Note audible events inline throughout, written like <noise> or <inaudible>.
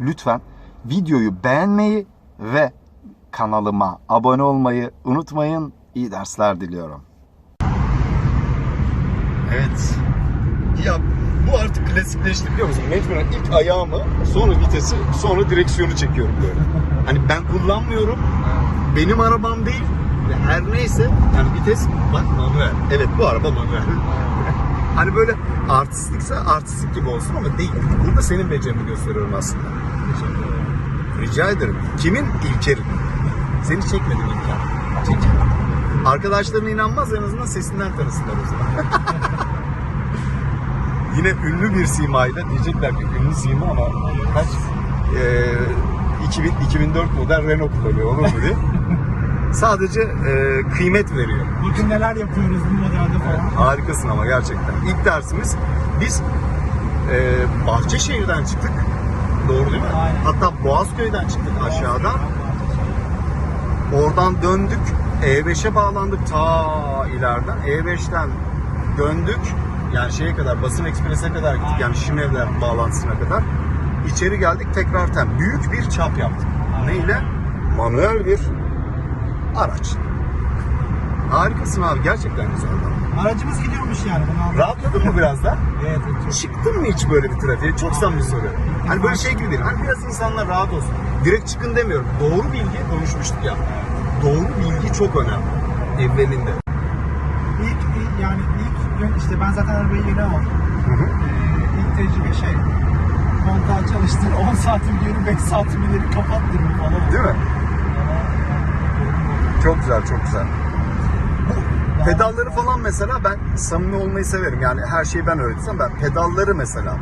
lütfen videoyu beğenmeyi ve kanalıma abone olmayı unutmayın. İyi dersler diliyorum. Evet. Ya bu artık klasikleşti biliyor musun? Mecburen ilk ayağımı, sonra vitesi, sonra direksiyonu çekiyorum böyle. Hani ben kullanmıyorum. Benim arabam değil. Her neyse yani vites bak manuel. Evet bu araba manuel. Hani böyle artistlikse artistik gibi olsun ama değil. Burada senin becerini gösteriyorum aslında. Rica ederim. Kimin? İlker'in. Seni çekmedim İlker. Çek. Arkadaşlarına inanmaz en azından sesinden tanısınlar o zaman. <laughs> Yine ünlü bir simayla diyecekler ki ünlü sima ama kaç? Ee, 2000, 2004 model Renault kullanıyor olur mu diye. Sadece e, kıymet veriyor. Bakın neler yapıyoruz bu modelde falan. Harikasın ama gerçekten. İlk dersimiz biz e, Bahçeşehir'den çıktık. Doğru değil mi? Aynen. Hatta Boğazköy'den çıktık aşağıdan. Oradan döndük. E5'e bağlandık ta ileriden. E5'ten döndük. Yani şeye kadar, Basın Ekspres'e kadar gittik. Yani Şimevler bağlantısına kadar. İçeri geldik tekrar tem. Büyük bir çap yaptık. Neyle? Manuel bir araç. Harikasın abi. Gerçekten güzel. Aracımız gidiyormuş yani. Bunu. Rahatladın mı biraz da? <laughs> Evet, çok Çıktın mı hiç böyle bir trafiğe? Çok samimi soruyorum. Hani böyle şey gibi değil. Hani biraz insanlar rahat olsun. Direkt çıkın demiyorum. Doğru bilgi konuşmuştuk ya. Doğru bilgi çok önemli. Evvelinde. İlk, ilk- yani ilk işte ben zaten arabayı yeni aldım. Hı hı. Ee, ilk tecrübe şey kontağı çalıştır <laughs> 10 saatim geri 5 saatim ileri kapattır falan. Değil mi? Çok güzel, çok güzel. Bu pedalları falan mesela ben samimi olmayı severim. Yani her şeyi ben öğretsem ben pedalları mesela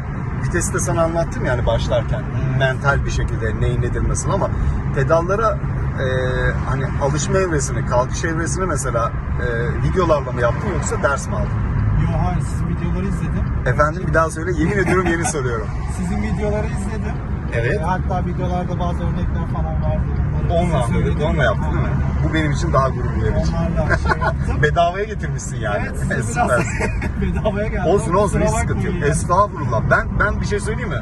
vitesi de sana anlattım yani başlarken mental bir şekilde neyin nedir nasıl ama pedallara e, hani alışma evresini, kalkış evresini mesela e, videolarla mı yaptın yoksa ders mi aldın? Yo hayır sizin videoları izledim. Efendim bir daha söyle. Yemin ediyorum yeni <laughs> soruyorum. Sizin videoları izledim. Evet. Ee, hatta videolarda bazı örnekler falan vardı. Onunla söyledim. onunla yaptın değil mi? Bu benim için daha gurur verici. Onlarla şey yaptım. <laughs> Bedavaya getirmişsin yani. Evet size biraz Süpersin. <laughs> bedavaya geldi. Olsun Ama olsun hiç sıkıntı yok. bakmayın. Estağfurullah. Ben ben bir şey söyleyeyim mi?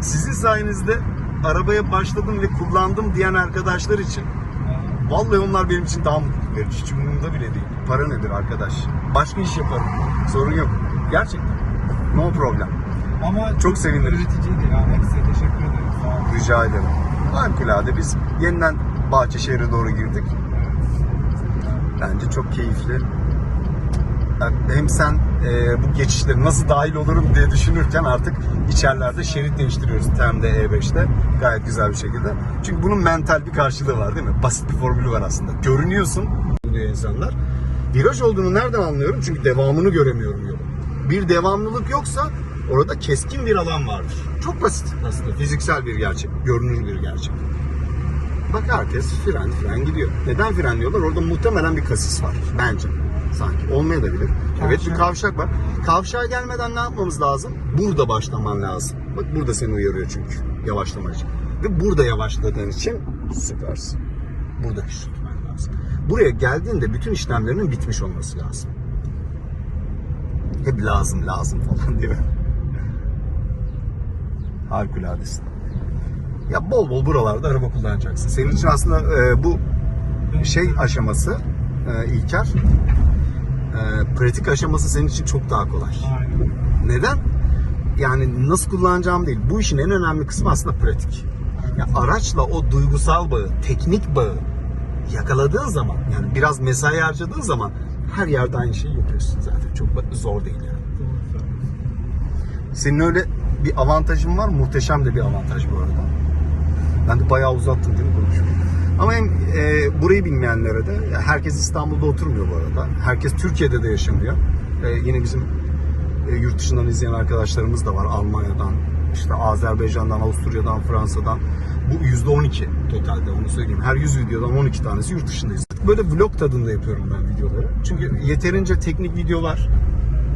Sizin sayenizde arabaya başladım ve kullandım diyen arkadaşlar için vallahi onlar benim için daha mutluluk verici. Hiç umurumda bile değil. Para nedir arkadaş? Başka iş yaparım. Sorun yok. Gerçekten. No problem. Ama Çok sevindirici. Öğreticiydi yani. Size teşekkür ederim. Sağ olun. Rica ederim. Harikulade biz yeniden Bahçeşehir'e doğru girdik. Bence çok keyifli. Hem sen e, bu geçişleri nasıl dahil olurum diye düşünürken artık içerilerde şerit değiştiriyoruz TEM'de E5'te gayet güzel bir şekilde. Çünkü bunun mental bir karşılığı var değil mi? Basit bir formülü var aslında. Görünüyorsun diyor insanlar. Viraj olduğunu nereden anlıyorum? Çünkü devamını göremiyorum yolun. Bir devamlılık yoksa orada keskin bir alan vardır. Çok basit aslında. Fiziksel bir gerçek, görünür bir gerçek. Bak herkes fren fren gidiyor. Neden frenliyorlar? Orada muhtemelen bir kasis var bence. Sanki olmaya da bilir. Evet bir kavşak var. Kavşağa gelmeden ne yapmamız lazım? Burada başlaman lazım. Bak burada seni uyarıyor çünkü yavaşlamak için. Ve burada yavaşladığın için süpersin. Burada hiç tutman lazım. Buraya geldiğinde bütün işlemlerinin bitmiş olması lazım. Hep lazım lazım falan diyor. Harikuladesin. Ya bol bol buralarda araba kullanacaksın. Senin için aslında e, bu şey aşaması e, İlker e, pratik aşaması senin için çok daha kolay. Aynen. Neden? Yani nasıl kullanacağım değil. Bu işin en önemli kısmı aslında pratik. Ya araçla o duygusal bağı, teknik bağı yakaladığın zaman yani biraz mesai harcadığın zaman her yerde aynı şeyi yapıyorsun zaten. Çok zor değil yani. Senin öyle bir avantajın var. Muhteşem de bir avantaj bu arada. Ben de bayağı uzattım değil mi konuşmayı? Ama hem e, burayı bilmeyenlere de herkes İstanbul'da oturmuyor bu arada. Herkes Türkiye'de de yaşamıyor. E, yine bizim e, yurt dışından izleyen arkadaşlarımız da var. Almanya'dan, işte Azerbaycan'dan, Avusturya'dan, Fransa'dan. Bu yüzde 12 totalde onu söyleyeyim. Her 100 videodan 12 tanesi yurt dışındayız. Böyle vlog tadında yapıyorum ben videoları. Çünkü yeterince teknik videolar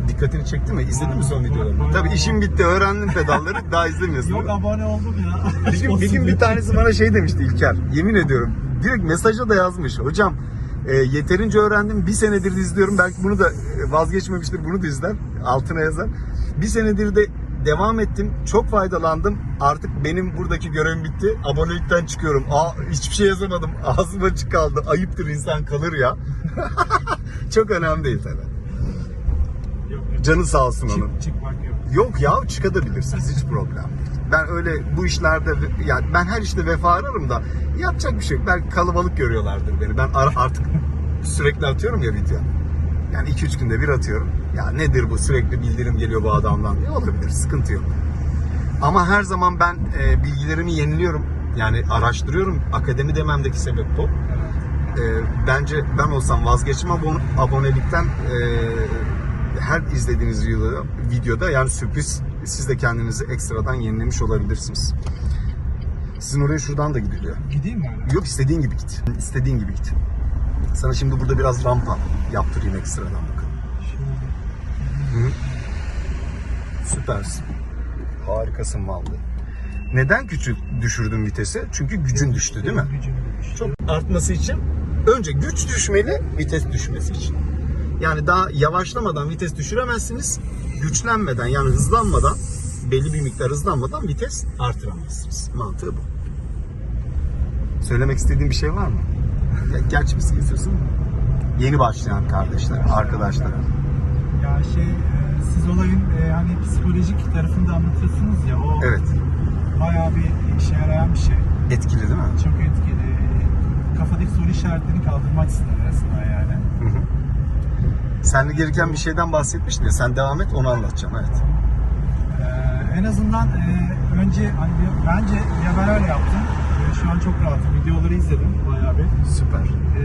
dikkatini çekti mi? İzledin mi son videolarımı? Tabii işim bitti, öğrendim pedalları. Daha izlemiyorsun. Yok değil mi? abone oldum ya. Bir gün, bir gün bir tanesi bana şey demişti İlker. Yemin ediyorum. Direkt mesaja da yazmış. Hocam e, yeterince öğrendim. Bir senedir de izliyorum. Belki bunu da e, vazgeçmemiştir. Bunu da izler. Altına yazar. Bir senedir de devam ettim. Çok faydalandım. Artık benim buradaki görevim bitti. Abonelikten çıkıyorum. Aa, hiçbir şey yazamadım. Ağzım açık kaldı. Ayıptır insan kalır ya. <laughs> Çok önemli değil tabii. Canı sağ olsun onun. Çıkmak yok. Yok ya çıkabilirsiniz hiç problem değil. Ben öyle bu işlerde yani ben her işte vefa ararım da yapacak bir şey yok. Belki kalabalık görüyorlardır beni. Ben ara, artık <laughs> sürekli atıyorum ya video. Yani 2-3 günde bir atıyorum. Ya nedir bu sürekli bildirim geliyor bu adamdan diye olabilir sıkıntı yok. Ama her zaman ben e, bilgilerimi yeniliyorum. Yani araştırıyorum. Akademi dememdeki sebep bu. E, bence ben olsam vazgeçmem abon- abonelikten e, her izlediğiniz videoda, videoda yani sürpriz siz de kendinizi ekstradan yenilemiş olabilirsiniz. Sizin oraya şuradan da gidiliyor. Gideyim mi? Yok istediğin gibi git. İstediğin gibi git. Sana şimdi burada biraz rampa yaptırayım ekstradan bakın. Şöyle. Süpersin. Harikasın vallahi. Neden küçük düşürdün vitesi? Çünkü gücün düştü değil mi? Gücüm düştü. Çok artması için önce güç düşmeli, vites düşmesi için. Yani daha yavaşlamadan vites düşüremezsiniz. Güçlenmeden yani hızlanmadan belli bir miktar hızlanmadan vites artıramazsınız. Mantığı bu. Söylemek istediğin bir şey var mı? Ya, gerçi bisiklet istiyorsun mu? Yeni başlayan kardeşler, arkadaşlar. Ya şey e, siz olayın e, hani psikolojik tarafını da anlatıyorsunuz ya o Evet. bayağı bir işe yarayan bir şey. Etkili değil mi? Çok etkili. Kafadaki soru işaretlerini kaldırmak ister aslında yani. Hı hı. Seninle gereken bir şeyden bahsetmiştin ya. Sen devam et onu anlatacağım. Evet. Ee, en azından e, önce hani bence ya ben öyle yaptım. E, şu an çok rahatım. Videoları izledim bayağı bir. Süper. E,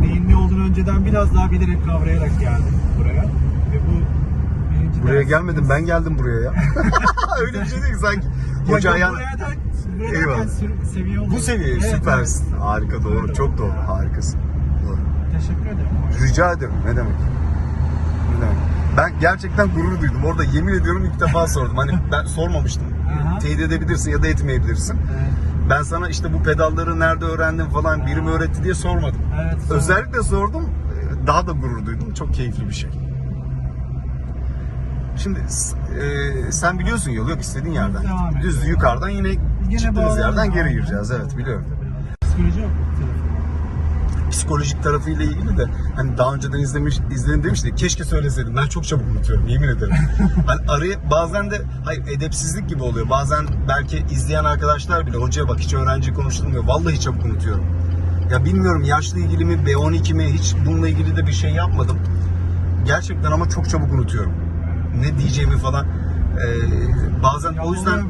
neyin ne olduğunu önceden biraz daha bilerek kavrayarak geldim buraya. Ve bu birinci Buraya ders- gelmedim ben geldim buraya ya. <laughs> <laughs> Öyle bir şey değil sanki. Ya Hoca ayağın... buraya da buraya Eyvallah. derken sür- seviye oldu. Bu seviye Evet, süpersin. Harika doğru. Çok doğru. Harikasın. Doğru. Teşekkür ederim. Rica ederim. Ne demek? Ben gerçekten gurur duydum. Orada yemin ediyorum ilk defa sordum. Hani ben sormamıştım. Teyit edebilirsin ya da etmeyebilirsin. Ben sana işte bu pedalları nerede öğrendin falan biri mi öğretti diye sormadım. evet, sonra- Özellikle sordum. e, Daha da gurur duydum. Çok keyifli bir şey. Şimdi e, sen biliyorsun yolu yok istediğin yerden. Devam et. Düz yukarıdan yine Yine çıktığımız bağlanın. yerden geri gireceğiz. Evet biliyorum. Psikoloji yok. Psikolojik tarafıyla ilgili de hani daha önceden izlemiş izledim demişti. Keşke söyleseydim. Ben çok çabuk unutuyorum yemin ederim. <laughs> hani araya bazen de hayır edepsizlik gibi oluyor. Bazen belki izleyen arkadaşlar bile hocaya bak hiç öğrenci konuşturmuyor. Vallahi çabuk unutuyorum. Ya bilmiyorum yaşla ilgili mi B12 mi hiç bununla ilgili de bir şey yapmadım. Gerçekten ama çok çabuk unutuyorum. Ne diyeceğimi falan. Ee, bazen Ya o yüzden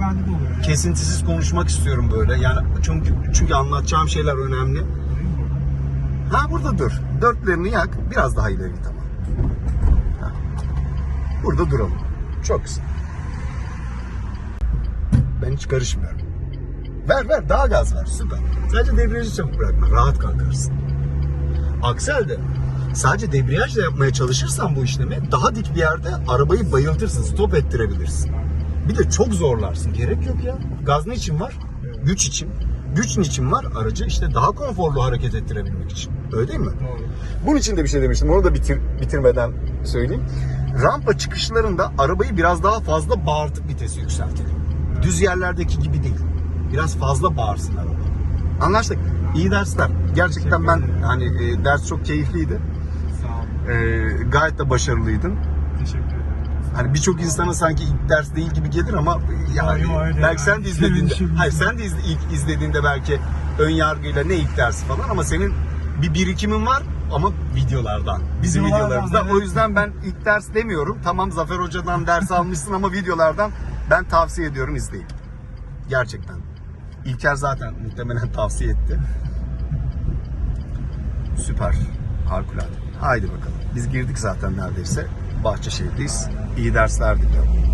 kesintisiz konuşmak istiyorum böyle. Yani çünkü çünkü anlatacağım şeyler önemli. Ha burada dur. Dörtlerini yak. Biraz daha ileri git ama. Ha. Burada duralım. Çok güzel. Ben hiç karışmıyorum. Ver ver daha gaz ver süper. Sadece debriyajı çabuk bırakma. Rahat kalkarsın. Aksi halde sadece debriyajla yapmaya çalışırsan bu işlemi daha dik bir yerde arabayı bayıltırsın. Stop ettirebilirsin. Bir de çok zorlarsın. Gerek yok ya. Gaz ne için var? Güç için. Güç niçin var? Aracı işte daha konforlu hareket ettirebilmek için. Öyle değil mi? Doğru. Bunun için de bir şey demiştim. Onu da bitir, bitirmeden söyleyeyim. Rampa çıkışlarında arabayı biraz daha fazla bağırtıp vitesi yükseltelim. Düz yerlerdeki gibi değil. Biraz fazla bağırsın araba. Anlaştık. İyi dersler. Gerçekten ben hani e, ders çok keyifliydi. Sağ olun. E, gayet de başarılıydın. Teşekkür ederim. Hani birçok insana sanki ilk ders değil gibi gelir ama yani öyle belki sen de izlediğinde Şimdi- hayır sen de izle- ilk izlediğinde belki ön yargıyla ne ilk dersi falan ama senin bir birikimin var ama videolardan. Bizim Videolardan, videolarımızda. evet. O yüzden ben ilk ders demiyorum. Tamam Zafer Hoca'dan ders almışsın ama videolardan ben tavsiye ediyorum izleyin. Gerçekten. İlker zaten muhtemelen tavsiye etti. Süper. Harikulade. Haydi bakalım. Biz girdik zaten neredeyse. Bahçeşehir'deyiz. İyi dersler diliyorum.